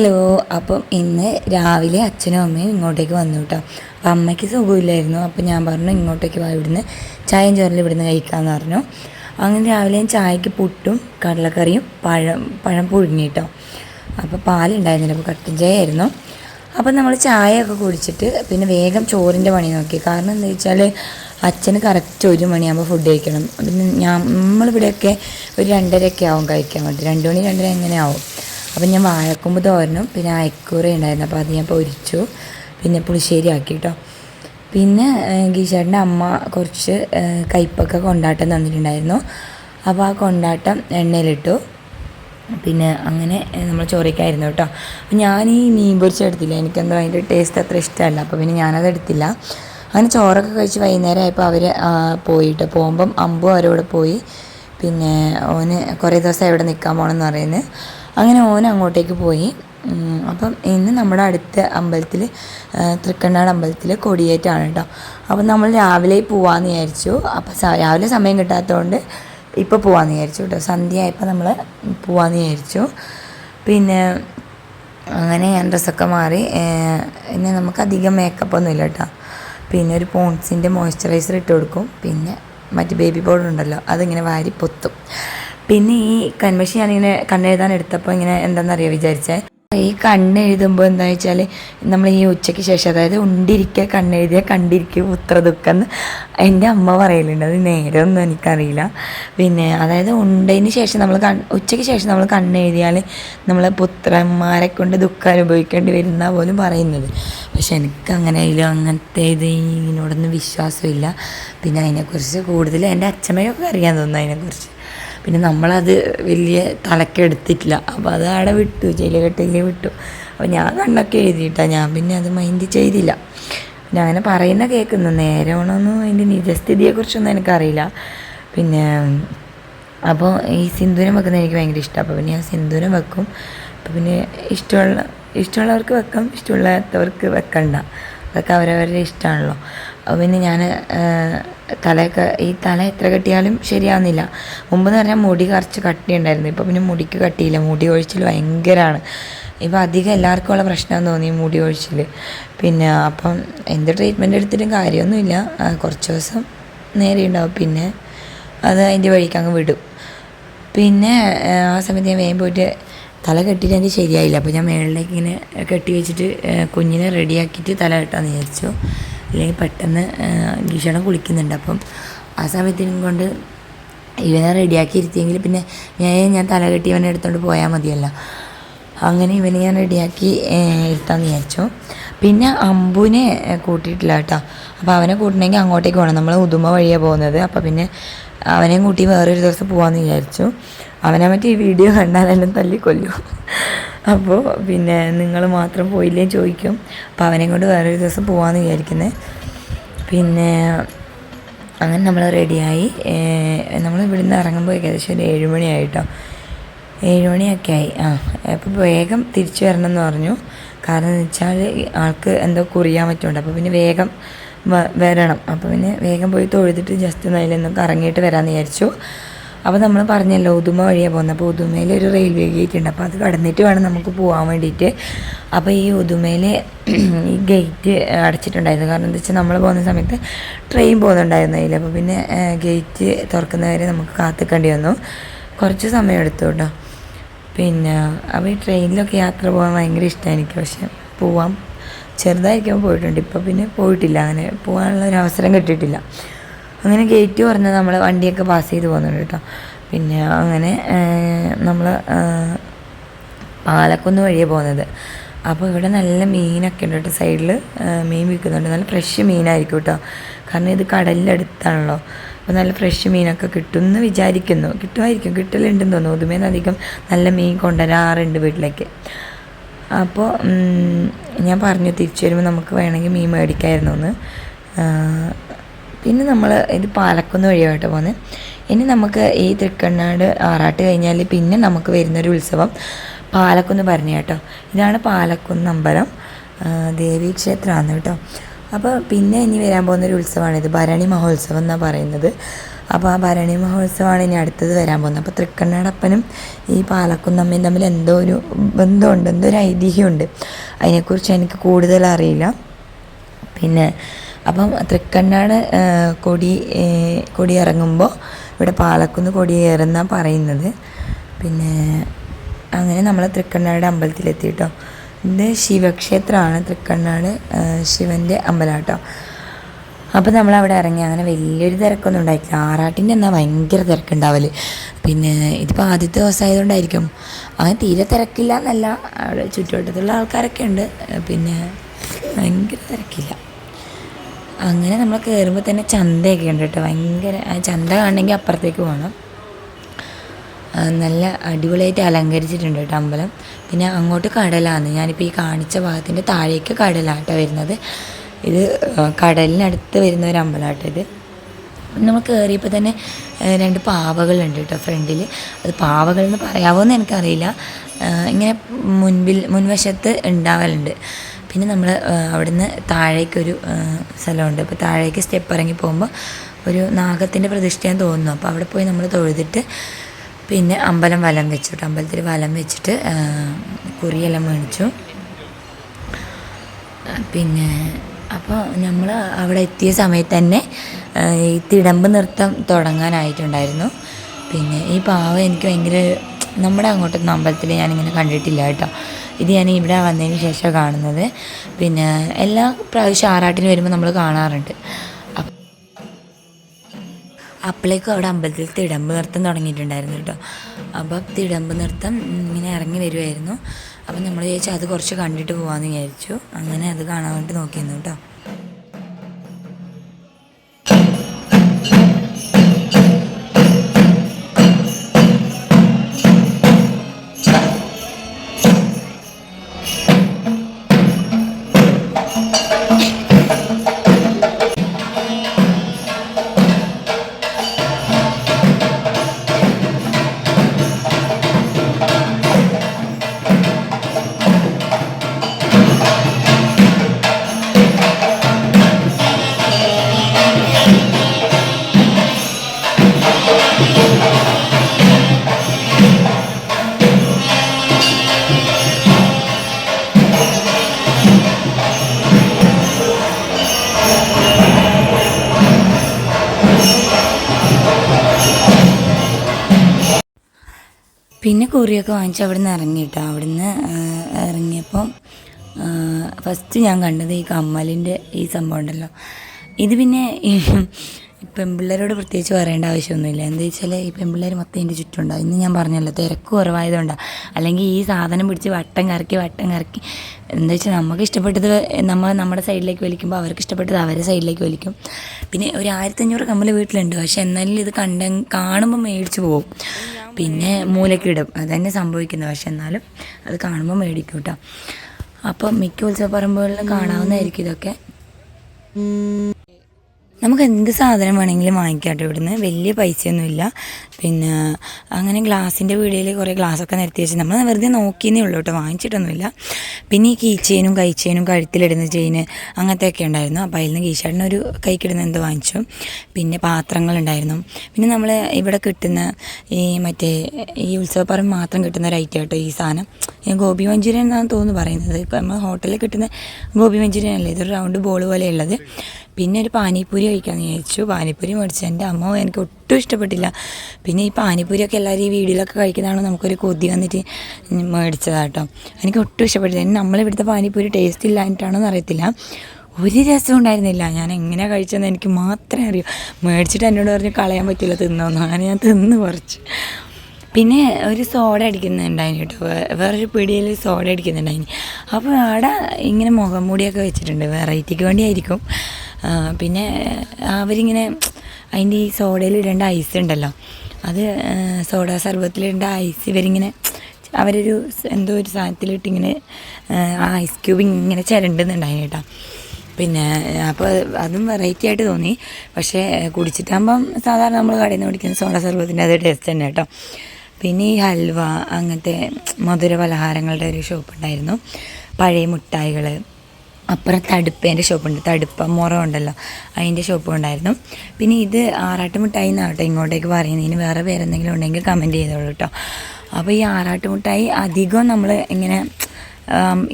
Hello അപ്പം ഇന്ന് രാവിലെ അച്ഛനും അമ്മയും ഇങ്ങോട്ടേക്ക് വന്നു കേട്ടോ അപ്പം അമ്മയ്ക്ക് സുഖമില്ലായിരുന്നു. അപ്പം ഞാൻ പറഞ്ഞു ഇങ്ങോട്ടേക്ക് വാ ഇവിടുന്ന് ചായയും ചോറിൽ ഇവിടുന്ന് കഴിക്കാമെന്ന് പറഞ്ഞു. അങ്ങനെ രാവിലെ ചായക്ക് പുട്ടും കടലക്കറിയും പഴം പഴം പുഴുങ്ങി കേട്ടോ അപ്പോൾ പാലുണ്ടായിരുന്നില്ല അപ്പോൾ കട്ടൻ ചായ ആയിരുന്നു അപ്പം നമ്മൾ ചായയൊക്കെ കുടിച്ചിട്ട് പിന്നെ വേഗം ചോറിന്റെ പണി നോക്കി. കാരണം എന്താ വെച്ചാൽ അച്ഛന് കറക്റ്റ് ഒരു മണിയാകുമ്പോൾ ഫുഡ് കഴിക്കണം. പിന്നെ ഞാൻ നമ്മളിവിടെയൊക്കെ ഒരു രണ്ടരയൊക്കെ ആവും കഴിക്കാൻ വേണ്ടി. രണ്ട് മണി രണ്ടര എങ്ങനെ ആവും? അപ്പം ഞാൻ വാഴക്കൊമ്പ് തോരനും പിന്നെ അയക്കൂറ ഉണ്ടായിരുന്നു. അപ്പോൾ അത് ഞാൻ പൊരിച്ചു പിന്നെ പുളിശ്ശേരി ആക്കി കേട്ടോ പിന്നെ ഗീഷേട്ടന്റെ അമ്മ കുറച്ച് കയ്പ്പൊക്കെ കൊണ്ടാട്ടം തന്നിട്ടുണ്ടായിരുന്നു. അപ്പോൾ ആ കൊണ്ടാട്ടം എണ്ണയിലിട്ടു. പിന്നെ അങ്ങനെ നമ്മൾ ചോറയ്ക്കായിരുന്നു കേട്ടോ അപ്പം ഞാൻ ഈ മീൻ പൊരിച്ചെടുത്തില്ല എനിക്കെന്തോ അതിന്റെ ടേസ്റ്റ് അത്ര ഇഷ്ടമല്ല. അപ്പോൾ പിന്നെ ഞാനത് എടുത്തില്ല. അങ്ങനെ ചോറൊക്കെ കഴിച്ച് വൈകുന്നേരം ആയപ്പോൾ അവർ പോയിട്ട് പോകുമ്പം അമ്പും അവരോട് പോയി. പിന്നെ ഓന് കുറേ ദിവസം എവിടെ നിൽക്കാൻ പോകണമെന്ന് പറയുന്നത്. അങ്ങനെ ഓൻ അങ്ങോട്ടേക്ക് പോയി. അപ്പം ഇന്ന് നമ്മുടെ അടുത്ത അമ്പലത്തിൽ തൃക്കണ്ണാട് അമ്പലത്തിൽ കൊടിയേറ്റാണ് കേട്ടോ അപ്പം നമ്മൾ രാവിലെ പോവാമെന്ന് വിചാരിച്ചു. അപ്പം രാവിലെ സമയം കിട്ടാത്തതുകൊണ്ട് ഇപ്പോൾ പോവാമെന്ന് വിചാരിച്ചു കേട്ടോ സന്ധ്യ ആയപ്പോൾ നമ്മൾ പോവാമെന്ന് വിചാരിച്ചു. പിന്നെ അങ്ങനെ ഞാൻ ഡ്രസ്സൊക്കെ മാറി പിന്നെ നമുക്ക് അധികം മേക്കപ്പ് ഒന്നും ഇല്ല കേട്ടോ പിന്നെ ഒരു പോൺസിന്റെ മോയ്സ്ചറൈസർ ഇട്ട് കൊടുക്കും. പിന്നെ മറ്റ് ബേബി പൗഡർ ഉണ്ടല്ലോ അതിങ്ങനെ വാരി പൊത്തും. പിന്നെ ഈ കൺമഷി ഞാനിങ്ങനെ കണ്ണെഴുതാൻ എടുത്തപ്പോൾ ഇങ്ങനെ എന്താണെന്നറിയാം വിചാരിച്ചേ? ഈ കണ്ണെഴുതുമ്പോൾ എന്താ വെച്ചാൽ നമ്മൾ ഈ ഉച്ചയ്ക്ക് ശേഷം അതായത് ഉണ്ടിരിക്കുക കണ്ണെഴുതിയ കണ്ടിരിക്കുക പുത്ര ദുഃഖം എന്റെ അമ്മ പറയലുണ്ട്. അത് നേരമൊന്നും എനിക്കറിയില്ല. പിന്നെ അതായത് ഉണ്ടതിന് ശേഷം നമ്മൾ കൺ ഉച്ചയ്ക്ക് ശേഷം നമ്മൾ കണ്ണെഴുതിയാൽ നമ്മൾ പുത്രന്മാരെ കൊണ്ട് ദുഃഖം അനുഭവിക്കേണ്ടി വരുന്ന പോലും പറയുന്നത്. പക്ഷെ എനിക്ക് അങ്ങനെ അതിൽ അങ്ങനത്തെ ഇത് ഇതിനോടൊന്നും വിശ്വാസമില്ല. പിന്നെ അതിനെക്കുറിച്ച് കൂടുതൽ എന്റെ അച്ഛമ്മയൊക്കെ അറിയാൻ തോന്നുന്നു അതിനെക്കുറിച്ച്. പിന്നെ നമ്മളത് വലിയ തലക്കെടുത്തിട്ടില്ല അപ്പോൾ അത് അവിടെ വിട്ടു ജയിലുകെട്ടിൽ വിട്ടു. അപ്പോൾ ഞാൻ കണ്ണൊക്കെ എഴുതിയിട്ടാണ് ഞാൻ പിന്നെ അത് മൈൻഡ് ചെയ്തില്ല. പിന്നെ അങ്ങനെ പറയുന്ന കേൾക്കുന്നു നേരമാണോന്നും അതിന്റെ നിജസ്ഥിതിയെക്കുറിച്ചൊന്നും എനിക്കറിയില്ല. പിന്നെ അപ്പോൾ ഈ സിന്ദൂരം വെക്കുന്നത് എനിക്ക് ഭയങ്കര ഇഷ്ടമാണ് അപ്പോൾ പിന്നെ ഞാൻ സിന്ദൂരം വെക്കും. അപ്പോൾ പിന്നെ ഇഷ്ടമുള്ള ഇഷ്ടമുള്ളവർക്ക് വെക്കാം ഇഷ്ടമില്ലാത്തവർക്ക് വെക്കണ്ട. അതൊക്കെ അവരവരുടെ ഇഷ്ടമാണല്ലോ പിന്നെ ഞാൻ തലയൊക്കെ ഈ തല എത്ര കെട്ടിയാലും ശരിയാവുന്നില്ല. മുമ്പ് എന്ന് പറഞ്ഞാൽ മുടി കുറച്ച് കട്ടി ഉണ്ടായിരുന്നു ഇപ്പോൾ പിന്നെ മുടിക്ക് കട്ടിയില്ല. മുടി ഒഴിച്ചിൽ ഭയങ്കരമാണ് ഇപ്പോൾ അധികം എല്ലാവർക്കും ഉള്ള പ്രശ്നം തോന്നി മുടി ഒഴിച്ചിൽ പിന്നെ അപ്പം എന്ത് ട്രീറ്റ്മെന്റ് എടുത്തിട്ടും കാര്യമൊന്നുമില്ല. കുറച്ച് ദിവസം നേരെ ഉണ്ടാവും. പിന്നെ അത് അതിന്റെ വഴിക്ക് അങ്ങ് വിടും. പിന്നെ ആ സമയത്ത് ഞാൻ വേഗം പോയിട്ട് തല കെട്ടിയിട്ട് എനിക്ക് ശരിയായില്ല. അപ്പോൾ ഞാൻ മേളിലേക്ക് ഇങ്ങനെ കെട്ടി വെച്ചിട്ട് കുഞ്ഞിനെ റെഡിയാക്കിയിട്ട് തല കെട്ടാമെന്ന് വിചാരിച്ചു. അല്ലെങ്കിൽ പെട്ടെന്ന് ഗീഷണം കുളിക്കുന്നുണ്ട്. അപ്പം ആ സമയത്തിനും കൊണ്ട് ഇവനെ റെഡിയാക്കി ഇരുത്തിയെങ്കിൽ പിന്നെ ഞാൻ ഞാൻ തല കെട്ടി ഇവനെ എടുത്തുകൊണ്ട് പോയാൽ മതിയല്ലോ. അങ്ങനെ ഇവനെ ഞാൻ റെഡിയാക്കി ഇരുത്താമെന്ന് വിചാരിച്ചു. പിന്നെ അമ്പുവിനെ കൂട്ടിയിട്ടില്ല കേട്ടോ. അപ്പോൾ അവനെ കൂട്ടണമെങ്കിൽ അങ്ങോട്ടേക്ക് പോകണം നമ്മൾ ഉദുമ വഴിയാണ് പോകുന്നത്. അപ്പോൾ പിന്നെ അവനെയും കൂട്ടി വേറൊരു ദിവസം പോകാമെന്ന് വിചാരിച്ചു. അവനെ മറ്റേ ഈ വീഡിയോ കണ്ടാൽ തല്ലി തല്ലിക്കൊല്ലും. അപ്പോൾ പിന്നെ നിങ്ങൾ മാത്രം പോയില്ലേ ചോദിക്കും. അപ്പോൾ അവനെയും കൊണ്ട് വേറൊരു ദിവസം പോകാമെന്ന് വിചാരിക്കുന്നത് പിന്നെ അങ്ങനെ നമ്മൾ റെഡിയായി നമ്മൾ ഇവിടുന്ന് ഇറങ്ങുമ്പോൾ ഏകദേശം ഒരു ഏഴുമണിയായിട്ടോ ഏഴുമണിയൊക്കെ ആയി. ആ അപ്പോൾ വേഗം തിരിച്ചു വരണം എന്ന് പറഞ്ഞു. കാരണം എന്ന് വെച്ചാൽ ആൾക്ക് എന്തോ കുറിയാൻ പറ്റുന്നുണ്ട്. അപ്പോൾ പിന്നെ വേഗം വരണം. അപ്പോൾ പിന്നെ വേഗം പോയി തൊഴുതിട്ട് ജസ്റ്റ് ഒന്ന് അതിലൊന്നൊക്കെ ഇറങ്ങിയിട്ട് വരാമെന്ന് വിചാരിച്ചു. അപ്പോൾ നമ്മൾ പറഞ്ഞല്ലോ ഉദുമ വഴിയാണ് പോകുന്നത് അപ്പോൾ ഉദുമയിൽ ഒരു റെയിൽവേ ഗേറ്റ് ഉണ്ട്. അപ്പോൾ അത് കടന്നിട്ട് വേണം നമുക്ക് പോകാൻ വേണ്ടിയിട്ട് അപ്പോൾ ഈ ഉദുമയിൽ ഈ ഗേറ്റ് അടച്ചിട്ടുണ്ടായിരുന്നു. കാരണം എന്താ വെച്ചാൽ നമ്മൾ പോകുന്ന സമയത്ത് ട്രെയിൻ പോകുന്നുണ്ടായിരുന്നു അതിൽ അപ്പോൾ പിന്നെ ഗേറ്റ് തുറക്കുന്നവരെ നമുക്ക് കാത്തിക്കേണ്ടി വന്നു. കുറച്ച് സമയം എടുത്തു കേട്ടോ. പിന്നെ അപ്പോൾ ഈ ട്രെയിനിലൊക്കെ യാത്ര പോകാൻ ഭയങ്കര ഇഷ്ടമാണ് എനിക്ക്. പക്ഷെ പോവാം. ചെറുതായിരിക്കുമ്പോൾ പോയിട്ടുണ്ട്. ഇപ്പോൾ പിന്നെ പോയിട്ടില്ല. അങ്ങനെ പോകാനുള്ള ഒരു അവസരം കിട്ടിയിട്ടില്ല. അങ്ങനെ ഗേറ്റ് പറഞ്ഞ് നമ്മൾ വണ്ടിയൊക്കെ പാസ് ചെയ്ത് പോകുന്നുണ്ട് കേട്ടോ. പിന്നെ അങ്ങനെ നമ്മൾ പാലക്കുന്ന് വഴിയാണ് പോകുന്നത്. അപ്പോൾ ഇവിടെ നല്ല മീനൊക്കെ ഉണ്ട് കേട്ടോ സൈഡിൽ മീൻ വിൽക്കുന്നുണ്ട്. നല്ല ഫ്രഷ് മീനായിരിക്കും കേട്ടോ. കാരണം ഇത് കടലിനടുത്താണല്ലോ. അപ്പോൾ നല്ല ഫ്രഷ് മീനൊക്കെ കിട്ടും എന്ന് വിചാരിക്കുന്നു. കിട്ടുമായിരിക്കും. കിട്ടലുണ്ടെന്ന് തോന്നുന്നു. ഉദുമേന്ന് അധികം നല്ല മീൻ കൊണ്ടുവരാറുണ്ട് വീട്ടിലേക്ക്. അപ്പോൾ ഞാൻ പറഞ്ഞു തിരിച്ചു വരുമ്പോൾ നമുക്ക് വേണമെങ്കിൽ മീൻ മേടിക്കായിരുന്നു എന്ന്. പിന്നെ നമ്മൾ ഇത് പാലക്കുന്ന് വഴിയായിട്ട് പോകുന്നത് ഇനി നമുക്ക് ഈ തൃക്കണ്ണാട് ആറാട്ട് കഴിഞ്ഞാൽ പിന്നെ നമുക്ക് വരുന്നൊരു ഉത്സവം പാലക്കുന്ന് പറഞ്ഞു കേട്ടോ ഇതാണ് പാലക്കുന്ന് അമ്പലം ദേവീ ക്ഷേത്രമാണ് കേട്ടോ. അപ്പോൾ പിന്നെ ഇനി വരാൻ പോകുന്നൊരു ഉത്സവമാണിത് ഭരണി മഹോത്സവം എന്നാണ് പറയുന്നത്. അപ്പോൾ ആ ഭരണി മഹോത്സവമാണ് ഇനി അടുത്തത് വരാൻ പോകുന്നത്. അപ്പോൾ തൃക്കണ്ണാടപ്പനും ഈ പാലക്കുന്നമ്മയും തമ്മിൽ എന്തോ ഒരു ബന്ധമുണ്ട് എന്തോ ഒരു ഐതിഹ്യമുണ്ട്. അതിനെക്കുറിച്ച് എനിക്ക് കൂടുതൽ അറിയില്ല. പിന്നെ അപ്പം തൃക്കണ്ണാട് ആ, കൊടി കൊടി ഇറങ്ങുമ്പോൾ ഇവിടെ പാലക്കുന്ന് കൊടി കയറുന്ന പറയുന്നത്. പിന്നെ അങ്ങനെ നമ്മൾ തൃക്കണ്ണാട് അമ്പലത്തിലെത്തി കേട്ടോ ഇത് ശിവക്ഷേത്രമാണ് തൃക്കണ്ണാട് ശിവന്റെ അമ്പലം കേട്ടോ അപ്പോൾ നമ്മൾ അവിടെ ഇറങ്ങി. അങ്ങനെ വലിയൊരു തിരക്കൊന്നും ഉണ്ടായിട്ടില്ല. ആറാട്ടിന്റെ എന്നാൽ ഭയങ്കര തിരക്കുണ്ടാവൽ. പിന്നെ ഇതിപ്പോൾ ആദ്യത്തെ ദിവസമായതുകൊണ്ടായിരിക്കും അങ്ങനെ തീരെ തിരക്കില്ല എന്നല്ല അവിടെ ചുറ്റുവട്ടത്തുള്ള ആൾക്കാരൊക്കെ ഉണ്ട്. പിന്നെ ഭയങ്കര തിരക്കില്ല. അങ്ങനെ നമ്മൾ കയറുമ്പോൾ തന്നെ ചന്തയൊക്കെ ഉണ്ട് കേട്ടോ. ഭയങ്കര ചന്ത കാണണമെങ്കിൽ അപ്പുറത്തേക്ക് പോകണം നല്ല അടിപൊളിയായിട്ട് അലങ്കരിച്ചിട്ടുണ്ട് കേട്ടോ അമ്പലം. പിന്നെ അങ്ങോട്ട് കടലാണ് ഞാനിപ്പോൾ ഈ കാണിച്ച ഭാഗത്തിന്റെ താഴേക്ക് കടലാട്ടോ വരുന്നത്. ഇത് കടലിനടുത്ത് വരുന്ന ഒരു അമ്പലമാട്ടോ ഇത്. നമ്മൾ കയറിയപ്പോൾ തന്നെ രണ്ട് പാവകളുണ്ട് കേട്ടോ ഫ്രണ്ടിൽ അത് പാവകൾ എന്ന് പറയാവോ എന്ന് എനിക്കറിയില്ല ഇങ്ങനെ മുൻപിൽ മുൻവശത്ത് ഉണ്ടാവലുണ്ട്. പിന്നെ നമ്മൾ അവിടുന്ന് താഴേക്കൊരു സ്ഥലമുണ്ട്. അപ്പോൾ താഴേക്ക് സ്റ്റെപ്പ് ഇറങ്ങി പോകുമ്പോൾ ഒരു നാഗത്തിന്റെ പ്രതിഷ്ഠയാണ് തോന്നുന്നു. അപ്പോൾ അവിടെ പോയി നമ്മൾ തൊഴുതിട്ട് പിന്നെ അമ്പലം വലം വെച്ചിട്ട് അമ്പലത്തിൽ വലം വെച്ചിട്ട് കുറിയെല്ലാം മേടിച്ചു. പിന്നെ അപ്പോൾ നമ്മൾ അവിടെ എത്തിയ സമയത്ത് തന്നെ ഈ തിടമ്പ് നൃത്തം തുടങ്ങാനായിട്ടുണ്ടായിരുന്നു. പിന്നെ ഈ പാവ എനിക്ക് ഭയങ്കര നമ്മുടെ അങ്ങോട്ടൊന്നും അമ്പലത്തിൽ ഞാനിങ്ങനെ കണ്ടിട്ടില്ല കേട്ടോ. ഇത് ഞാൻ ഇവിടെ വന്നതിന് ശേഷം കാണുന്നത്. പിന്നെ എല്ലാ പ്രാവശ്യം ആറാട്ടിന് വരുമ്പോൾ നമ്മൾ കാണാറുണ്ട്. അപ്പ- അപ്പോഴേക്കും അവിടെ അമ്പലത്തിൽ തിടമ്പ് നൃത്തം തുടങ്ങിയിട്ടുണ്ടായിരുന്നു കേട്ടോ. അപ്പം തിടമ്പ് നൃത്തം ഇങ്ങനെ ഇറങ്ങി വരുമായിരുന്നു അപ്പം നമ്മൾ ചോദിച്ചാൽ അത് കുറച്ച് കണ്ടിട്ട് പോകാമെന്ന് വിചാരിച്ചു. അങ്ങനെ അത് കാണാൻ വേണ്ടി നോക്കിയിരുന്നു കേട്ടോ. പിന്നെ കുറിയൊക്കെ വാങ്ങിച്ച് അവിടെ നിന്ന് ഇറങ്ങിയിട്ടോ. അവിടെ നിന്ന് ഇറങ്ങിയപ്പം ഫസ്റ്റ് ഞാൻ കണ്ടത് ഈ കമ്മലിന്റെ ഈ സംഭവം ഉണ്ടല്ലോ. ഇത് പിന്നെ പെൺപിള്ളേരോട് പ്രത്യേകിച്ച് പറയേണ്ട ആവശ്യമൊന്നുമില്ല. എന്താ വെച്ചാൽ ഈ പെൺപിള്ളേർ മൊത്തം എന്റെ ചുറ്റുണ്ടാവും ഇന്ന് ഞാൻ പറഞ്ഞല്ലോ തിരക്ക് കുറവായതുകൊണ്ടാണ് അല്ലെങ്കിൽ ഈ സാധനം പിടിച്ച് വട്ടം കറക്കി വട്ടം കറക്കി. എന്താ വെച്ചാൽ നമുക്ക് ഇഷ്ടപ്പെട്ടത് നമ്മൾ നമ്മുടെ സൈഡിലേക്ക് വലിക്കുമ്പോൾ അവർക്ക് ഇഷ്ടപ്പെട്ടത് അവരുടെ സൈഡിലേക്ക് വലിക്കും. പിന്നെ ഒരു ആയിരത്തഞ്ഞൂറ് കമ്മൽ വീട്ടിലുണ്ട്. പക്ഷേ എന്നാലും ഇത് കണ്ട കാണുമ്പോൾ മേടിച്ച് പോകും. പിന്നെ മൂലക്കിടും. തന്നെ സംഭവിക്കുന്നത്. പക്ഷെ എന്നാലും അത് കാണുമ്പോൾ മേടിക്കും കേട്ടോ അപ്പം മിക്ക ഉത്സവപ്പറമ്പുകളിലും കാണാവുന്നതായിരിക്കും ഇതൊക്കെ. നമുക്ക് എന്ത് സാധനം വേണമെങ്കിലും വാങ്ങിക്കാം കേട്ടോ ഇവിടുന്ന്. വലിയ പൈസയൊന്നുമില്ല. പിന്നെ അങ്ങനെ ഗ്ലാസിന്റെ വീഡിയോയിൽ കുറേ ഗ്ലാസ്സൊക്കെ നിരത്തി വെച്ച് നമ്മൾ വെറുതെ നോക്കിയെന്നേ ഉള്ളൂ കേട്ടോ. വാങ്ങിച്ചിട്ടൊന്നുമില്ല. പിന്നെ ഈ കീ ചെയിനും കൈ ചെയിനും കഴുത്തിലിടുന്ന ചെയിന് ഉണ്ടായിരുന്നു. അപ്പോൾ അതിൽ നിന്ന് കീശാടിന് ഒരു കൈക്കിടുന്ന എന്തോ വാങ്ങിച്ചു. പിന്നെ പാത്രങ്ങളുണ്ടായിരുന്നു. പിന്നെ നമ്മൾ ഇവിടെ കിട്ടുന്ന ഈ മറ്റേ ഈ ഉത്സവപ്പറമ്പ് മാത്രം കിട്ടുന്ന ഒരു ഐറ്റം കേട്ടോ ഈ സാധനം. ഗോപി മഞ്ചൂരിയൻ എന്നാണ് തോന്നുന്നു പറയുന്നത്. നമ്മൾ ഹോട്ടലിൽ കിട്ടുന്ന ഗോപി മഞ്ചൂരിയൻ അല്ലേ? ഇതൊരു റൗണ്ട് ബോൾ പോലെയുള്ളത്. പിന്നെ ഒരു പാനിപ്പൂരി കഴിക്കാൻ വിചാരിച്ചു. പാനിപ്പൂരി മേടിച്ചു എന്റെ അമ്മ എനിക്ക് ഒട്ടും ഇഷ്ടപ്പെട്ടില്ല. പിന്നെ ഈ പാനിപ്പൂരിയൊക്കെ എല്ലാവരും ഈ വീഡിയോയിലൊക്കെ കഴിക്കുന്നതാണ് നമുക്കൊരു കൊതി വന്നിട്ട് മേടിച്ചതാട്ടോ. എനിക്ക് ഒട്ടും ഇഷ്ടപ്പെട്ടില്ല. നമ്മളിവിടുത്തെ പാനിപ്പൂരി ടേസ്റ്റ് ഇല്ലാഞ്ഞിട്ടാണോ അറിയത്തില്ല. ഒരു രസം ഉണ്ടായിരുന്നില്ല. ഞാൻ എങ്ങനെ കഴിച്ചതെന്ന് എനിക്ക് മാത്രമേ അറിയൂ. മേടിച്ചിട്ട് എന്നോട് പറഞ്ഞ് കളയാൻ പറ്റില്ല തിന്നോന്നു. അങ്ങനെ ഞാൻ തിന്ന് കുറച്ച് പിന്നെ ഒരു സോഡ അടിക്കുന്നുണ്ടായിന് കേട്ടോ. വേറൊരു പിടിയിൽ സോഡ അടിക്കുന്നുണ്ടായിന്. അപ്പോൾ അവിടെ ഇങ്ങനെ മുഖം മൂടിയൊക്കെ വെച്ചിട്ടുണ്ട് വെറൈറ്റിക്ക് വേണ്ടിയായിരിക്കും. പിന്നെ അവരിങ്ങനെ അതിന്റെ ഈ സോഡയിൽ ഇടേണ്ട ഐസ് ഉണ്ടല്ലോ. അത് സോഡ സർബത്തിലിടേണ്ട ഐസ് ഇവരിങ്ങനെ അവരൊരു എന്തോ ഒരു സാധനത്തിലിട്ട് ഇങ്ങനെ ആ ഐസ് ക്യൂബ് ഇങ്ങനെ ചിരണ്ടുന്നുണ്ടായിന് കേട്ടോ. പിന്നെ അപ്പോൾ അതും വെറൈറ്റി ആയിട്ട് തോന്നി. പക്ഷേ കുടിച്ചിട്ടാകുമ്പം സാധാരണ നമ്മൾ കടയിൽ നിന്ന് കുടിക്കുന്ന സോഡ സർബത്തിന്റെ അത് ടേസ്റ്റ് തന്നെ കേട്ടോ. പിന്നെ ഈ ഹൽവ അങ്ങനത്തെ മധുര പലഹാരങ്ങളുടെ ഒരു ഷോപ്പ് ഉണ്ടായിരുന്നു. പഴയ മിഠായികൾ അപ്പുറം തടുപ്പേന്റെ ഷോപ്പുണ്ട്. തടുപ്പ മുറം ഉണ്ടല്ലോ അതിന്റെ ഷോപ്പും ഉണ്ടായിരുന്നു പിന്നെ ഇത് ആറാട്ട് മിഠായി എന്നാട്ടോ ഇങ്ങോട്ടേക്ക് പറയുന്നതിന് വേറെ പേരെന്തെങ്കിലും ഉണ്ടെങ്കിൽ കമന്റ് ചെയ്തോളൂ കേട്ടോ. അപ്പോൾ ഈ ആറാട്ട് മിഠായി അധികം നമ്മൾ ഇങ്ങനെ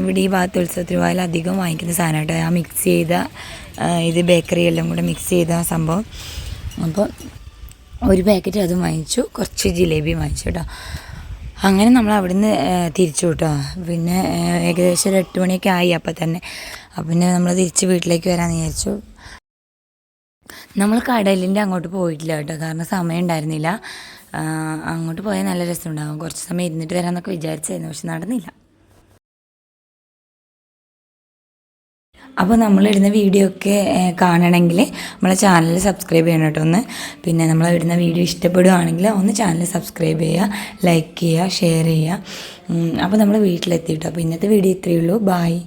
ഇവിടെ ഈ ഭാഗത്ത് ഉത്സവത്തിന് പോയാൽ അധികം വാങ്ങിക്കുന്ന സാധനമായിട്ട് ആ മിക്സ് ചെയ്ത ഇത് ബേക്കറി എല്ലാം കൂടെ മിക്സ് ചെയ്ത സംഭവം. അപ്പോൾ ഒരു പാക്കറ്റ് അതും വാങ്ങിച്ചു. കുറച്ച് ജിലേബി വാങ്ങിച്ചു കേട്ടോ. അങ്ങനെ നമ്മൾ അവിടുന്ന് തിരിച്ചു കേട്ടോ പിന്നെ ഏകദേശം ഒരു എട്ട് മണിയൊക്കെ ആയി അപ്പം തന്നെ. അപ്പം പിന്നെ നമ്മൾ തിരിച്ച് വീട്ടിലേക്ക് വരാമെന്ന് വിചാരിച്ചു. നമ്മൾ കടലിന്റെ അങ്ങോട്ട് പോയിട്ടില്ല കേട്ടോ. കാരണം സമയം ഉണ്ടായിരുന്നില്ല. അങ്ങോട്ട് പോയാൽ നല്ല രസമുണ്ടാകും കുറച്ച് സമയം ഇരുന്നിട്ട് വരാമെന്നൊക്കെ വിചാരിച്ചായിരുന്നു പക്ഷെ നടന്നില്ല. അപ്പോൾ നമ്മളിടുന്ന വീഡിയോ ഒക്കെ കാണണമെങ്കിൽ നമ്മളെ ചാനൽ സബ്സ്ക്രൈബ് ചെയ്യണം കേട്ടോ ഒന്ന്. പിന്നെ നമ്മൾ ഇടുന്ന വീഡിയോ ഇഷ്ടപ്പെടുകയാണെങ്കിൽ ഒന്ന് ചാനൽ സബ്സ്ക്രൈബ് ചെയ്യുക ലൈക്ക് ചെയ്യുക ഷെയർ ചെയ്യുക. അപ്പോൾ നമ്മൾ വീട്ടിലെത്തി കേട്ടോ. അപ്പോൾ ഇന്നത്തെ വീഡിയോ ഇത്രയേ ഉള്ളൂ. ബായ്